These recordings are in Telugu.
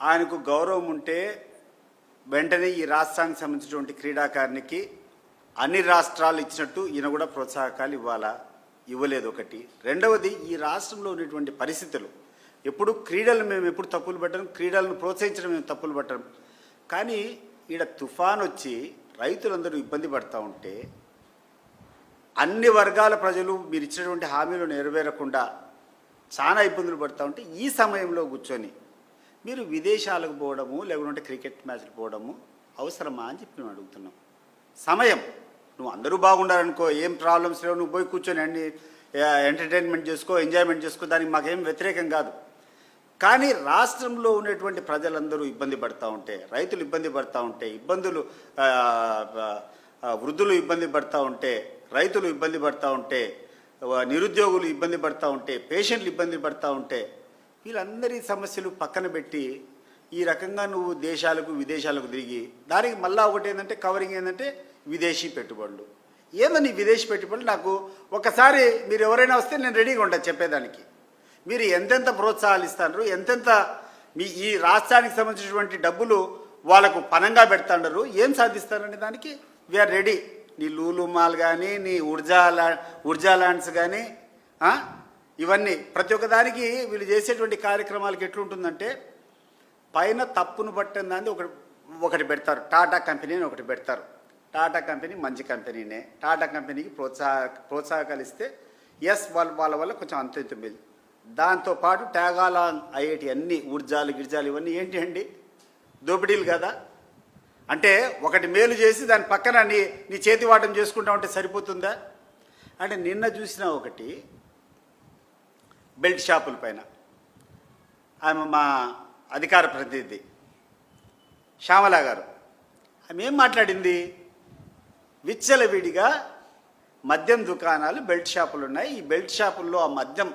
ఆయనకు గౌరవం ఉంటే వెంటనే ఈ రాష్ట్రానికి సంబంధించినటువంటి క్రీడాకారునికి అన్ని రాష్ట్రాలు ఇచ్చినట్టు ఈయన కూడా ప్రోత్సాహకాలు ఇవ్వాలా? ఇవ్వలేదు ఒకటి. రెండవది ఈ రాష్ట్రంలో ఉన్నటువంటి పరిస్థితులు. ఎప్పుడు క్రీడలు మేము ఎప్పుడు తప్పులు పెట్టడం క్రీడలను ప్రోత్సహించడం మేము తప్పులు పట్టడం కానీ ఈడ తుఫాన్ వచ్చి రైతులందరూ ఇబ్బంది పడతా ఉంటే అన్ని వర్గాల ప్రజలు మీరు ఇచ్చినటువంటి హామీలు నెరవేరకుండా చాలా ఇబ్బందులు పడతా ఉంటే ఈ సమయంలో కూర్చొని మీరు విదేశాలకు పోవడము లేకుంటే క్రికెట్ మ్యాచ్లు పోవడము అవసరమా అని చెప్పి మేము అడుగుతున్నాం. సమయం. నువ్వు అందరూ బాగుండాలనుకో ఏం ప్రాబ్లమ్స్ లేవు నువ్వు పోయి కూర్చొని అన్ని ఎంటర్టైన్మెంట్ చేసుకో ఎంజాయ్మెంట్ చేసుకో దానికి మాకేం వ్యతిరేకం కాదు. కానీ రాష్ట్రంలో ఉన్నటువంటి ప్రజలందరూ ఇబ్బంది పడతా ఉంటే రైతులు ఇబ్బంది పడతా ఉంటే ఇబ్బందులు వృద్ధులు ఇబ్బంది పడతా ఉంటే రైతులు ఇబ్బంది పడతా ఉంటే నిరుద్యోగులు ఇబ్బంది పడతా ఉంటే పేషెంట్లు ఇబ్బంది పడతా ఉంటే వీళ్ళందరి సమస్యలు పక్కన పెట్టి ఈ రకంగా నువ్వు దేశాలకు విదేశాలకు తిరిగి దానికి మళ్ళీ ఒకటి ఏంటంటే కవరింగ్ ఏంటంటే విదేశీ పెట్టుబడులు. ఏందని విదేశీ పెట్టుబడులు నాకు ఒకసారి మీరు ఎవరైనా వస్తే నేను రెడీగా ఉంటాను చెప్పేదానికి. మీరు ఎంతెంత ప్రోత్సాహాలు ఇస్తారు ఎంతెంత మీ ఈ రాష్ట్రానికి సంబంధించినటువంటి డబ్బులు వాళ్ళకు పనంగా పెడతాండరు ఏం సాధిస్తారనే దానికి? వీఆర్ రెడీ నీ లూలు మాల్ కానీ నీ ఉర్జా లా ఉర్జా ల్యాండ్స్ కానీ ఇవన్నీ. ప్రతి ఒక్కదానికి వీళ్ళు చేసేటువంటి కార్యక్రమాలకి ఎట్లుంటుందంటే పైన తప్పును పట్టిన దాన్ని ఒకటి ఒకటి పెడతారు. టాటా కంపెనీ అని ఒకటి పెడతారు. టాటా కంపెనీ మంచి కంపెనీనే. టాటా కంపెనీకి ప్రోత్సాహ ప్రోత్సాహకాలు ఇస్తే ఎస్ వాళ్ళ వాళ్ళ వల్ల కొంచెం అంత ఇంత మేలు. దాంతోపాటు ట్యాగాలాంగ్ ఐఐటి అన్ని ఊర్జాలు గిర్జాలు ఇవన్నీ ఏంటి అండి? దోపిడీలు కదా. అంటే ఒకటి మేలు చేసి దాని పక్కన నీ నీ చేతి వాటం చేసుకుంటా ఉంటే సరిపోతుందా? అంటే నిన్న చూసిన ఒకటి బెల్ట్ షాపుల పైన. ఆమె మా అధికార ప్రతినిధి. శ్యామల గారు ఆమె ఏం మాట్లాడింది? విచ్చలవిడిగా మద్యం దుకాణాలు బెల్ట్ షాపులు ఉన్నాయి. ఈ బెల్ట్ షాపుల్లో ఆ మద్యం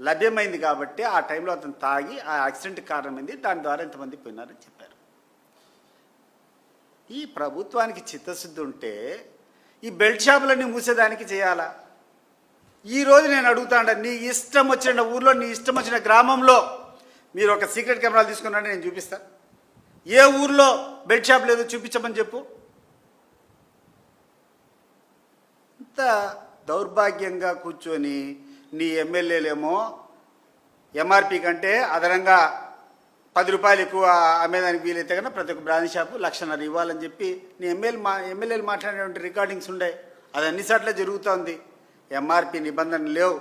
లభ్యమైంది కాబట్టి ఆ టైంలో అతను తాగి ఆ యాక్సిడెంట్ కారణమైంది. దాని ద్వారా ఎంతమంది పోయినారని చెప్పారు. ఈ ప్రభుత్వానికి చిత్తశుద్ధి ఉంటే ఈ బెల్ట్ షాపులన్నీ మూసేదానికి చేయాలా? ఈ రోజు నేను అడుగుతాను నీ ఇష్టం వచ్చిన ఊర్లో నీ ఇష్టం వచ్చిన గ్రామంలో మీరు ఒక సీక్రెట్ కెమెరాలు తీసుకున్నారని నేను చూపిస్తా. ఏ ఊర్లో బెడ్ షాప్ లేదో చూపించమని చెప్పు. ఇంత దౌర్భాగ్యంగా కూర్చొని నీ ఎమ్మెల్యేలేమో ఎంఆర్పి కంటే అదనంగా పది రూపాయలు ఎక్కువ అమ్మేదానికి వీలైతే కన్నా ప్రతి ఒక్క బ్రాంచ్ షాపు లక్షన్నర ఇవ్వాలని చెప్పి నీ ఎమ్మెల్యే మా ఎమ్మెల్యేలు మాట్లాడేటువంటి రికార్డింగ్స్ ఉండే. అది అన్నిసార్లు జరుగుతోంది. ఎంఆర్పి నిబంధనలు లేవు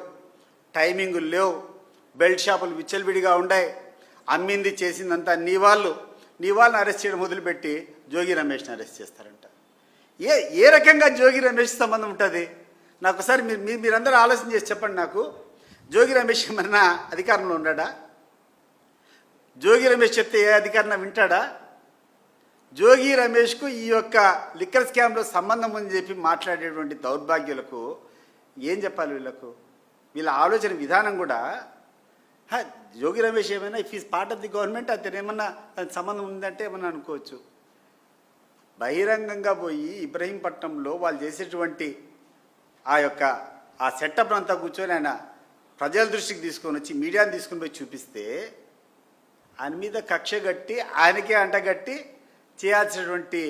టైమింగులు లేవు బెల్ట్ షాపులు విచ్చలవిడిగా ఉన్నాయి అమ్మింది చేసిందంతా నీ వాళ్ళు. నీ వాళ్ళని అరెస్ట్ చేయడం మొదలుపెట్టి జోగి రమేష్ని అరెస్ట్ చేస్తారంట. ఏ ఏ రకంగా జోగి రమేష్ సంబంధం ఉంటుంది? నాకు ఒకసారి మీరు మీ- మీరందరూ ఆలోచన చేసి చెప్పండి నాకు. జోగి రమేష్ ఏమన్నా అధికారంలో ఉన్నాడా? జోగి రమేష్ చెప్తే ఏ అధికారం వింటాడా? జోగి రమేష్కు ఈ యొక్క లిక్కర్ స్కామ్లో సంబంధం ఉందని చెప్పి మాట్లాడేటువంటి దౌర్భాగ్యులకు ఏం చెప్పాలి వీళ్ళకు? వీళ్ళ ఆలోచన విధానం కూడా జోగి రమేష్ ఏమైనా if is part of the government అతను ఏమన్నా దానికి సంబంధం ఉందంటే ఏమన్నా అనుకోవచ్చు. బహిరంగంగా పోయి ఇబ్రహీంపట్నంలో వాళ్ళు చేసేటువంటి ఆ యొక్క ఆ సెటప్ అంతా కూర్చొని ఆయన ప్రజల దృష్టికి తీసుకొని వచ్చి మీడియాని తీసుకుని పోయి చూపిస్తే ఆయన మీద కక్ష కట్టి ఆయనకే అంటగట్టి చేయాల్సినటువంటి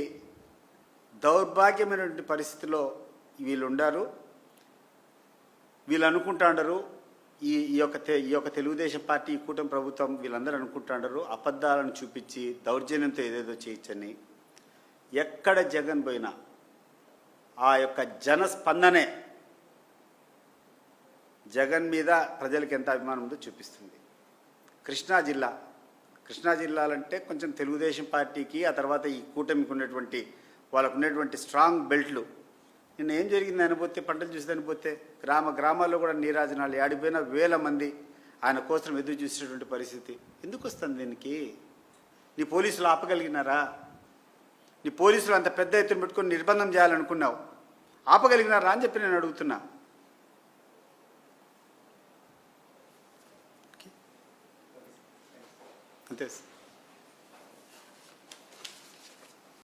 దౌర్భాగ్యమైనటువంటి పరిస్థితిలో వీళ్ళు ఉండారు. వీళ్ళు అనుకుంటాండరు ఈ ఈ యొక్క ఈ యొక్క తెలుగుదేశం పార్టీ ఈ కూటమి ప్రభుత్వం వీళ్ళందరూ అనుకుంటాండరు అబద్ధాలను చూపించి దౌర్జన్యంతో ఏదేదో చేయొచ్చని ఎక్కడ జగన్ పోయినా ఆ యొక్క జన స్పందనే జగన్ మీద ప్రజలకు ఎంత అభిమానం ఉందో చూపిస్తుంది. కృష్ణా జిల్లా కృష్ణా జిల్లాలంటే కొంచెం తెలుగుదేశం పార్టీకి ఆ తర్వాత ఈ కూటమికి ఉన్నటువంటి వాళ్ళకు ఉన్నటువంటి స్ట్రాంగ్ బెల్ట్లు నిన్న ఏం జరిగింది అనిపోతే పంటలు చూసి అనిపోతే గ్రామ గ్రామాల్లో కూడా నీరాజనాలు ఆడిపోయిన వేల మంది ఆయన కోసం ఎదురు చూసేటువంటి పరిస్థితి. ఎందుకు వస్తుంది దీనికి? నీ పోలీసులు ఆపగలిగినారా? నీ పోలీసులు అంత పెద్ద ఎత్తున పెట్టుకొని నిర్బంధం చేయాలనుకున్నావు. ఆపగలిగినారా అని చెప్పి నేను అడుగుతున్నా. అంతే సార్.